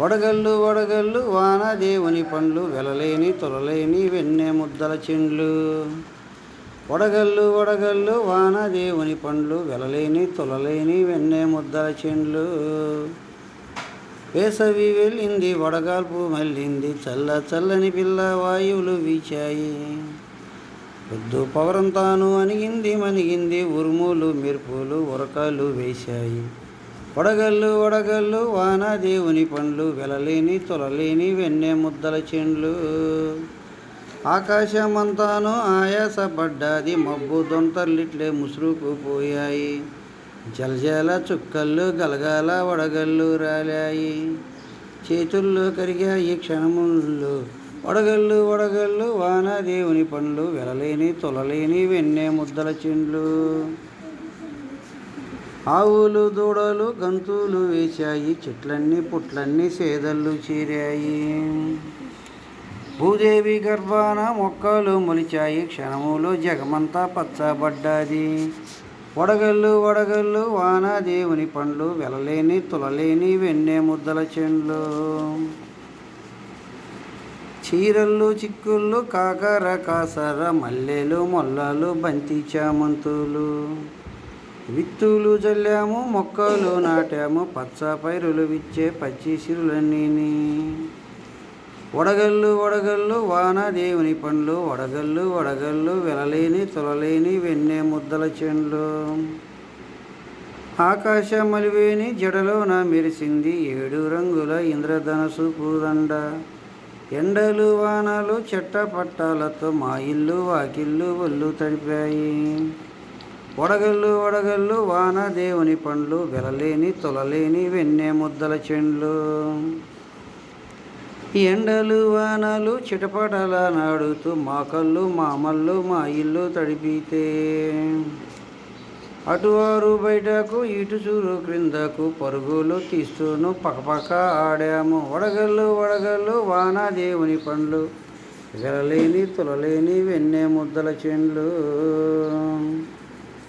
వడగళ్ళు వడగళ్ళు వాన దేవుని పండ్లు వెలలేని తొలలేని వెన్నె ముద్దల చెండ్లు. వడగళ్ళు వడగళ్ళు వాన దేవుని పండ్లు వెలలేని తొలలేని వెన్నె ముద్దల చెండ్లు. వేసవి వెళ్ళింది వడగాల్పు మళ్ళింది చల్ల చల్లని పిల్ల వాయువులు వీచాయి. పొద్దు పవరంతాను అణిగింది మణిగింది ఉరుములు మెరుపులు ఉరకలు వేశాయి. వడగళ్ళు వడగళ్ళు వాన దేవుని పండ్లు వెలలేని తొలలేని వెన్నె ముద్దల చెండ్లు. ఆకాశమంతాను ఆయాసపడ్డాది మబ్బు దొంతర్లిట్లే ముసురుకుపోయాయి జలజల చుక్కళ్ళు గలగల వడగళ్ళు రాలాయి. చేతుల్లో కరిగాయి క్షణములు. వడగళ్ళు వడగళ్ళు వాన దేవుని పండ్లు వెలలేని తొలలేని వెన్నె ముద్దల చెండ్లు. ఆవులు దూడలు గంతులు వేశాయి. చెట్లన్నీ పుట్లన్నీ సేదళ్ళు చేరాయి. భూదేవి గర్భాన మొక్కలు మొలిచాయి. క్షణములో జగమంతా పచ్చబడ్డాది. వడగళ్ళు వడగళ్ళు వాన దేవుని పండ్లు వెలలేని తులలేని వెన్నె ముద్దల చెండ్లు. చీరళ్ళు చిక్కుళ్ళు కాకర కాసర మల్లెలు మొల్లలు బంతి చామంతులు. విత్తులు చల్లాము మొక్కలు నాటాము పచ్చ పైరులు విచ్చే పచ్చి సిరులన్నీ వడగళ్ళు వడగళ్ళు వాన దేవుని పండ్లు వడగళ్ళు వడగళ్ళు వెలలేని తొలలేని వెన్నె ముద్దల చెండ్లు. ఆకాశ మలివేని జడలోన మెరిసింది ఏడు రంగుల ఇంద్రధనసు పూదండ. ఎండలు వానలు చెట్ట పట్టాలతో మా ఇల్లు వాకిళ్ళు ఒళ్ళు తడిపాయి. వడగళ్ళు వడగళ్ళు వాన దేవుని పండ్లు వెలలేని తొలలేని వెన్నె ముద్దల చెండ్లు. ఎండలు వానలు చిటపటల నాడుతూ మా కళ్ళు మామళ్ళు మా ఇల్లు తడిపితే. అటువారు బయటకు ఇటు చూరు క్రిందకు పరుగులు తీస్తూను పక్కపక్క ఆడాము. వడగళ్ళు వడగళ్ళు వాన దేవుని పండ్లు వెలలేని తులలేని వెన్నె ముద్దల చెండ్లు.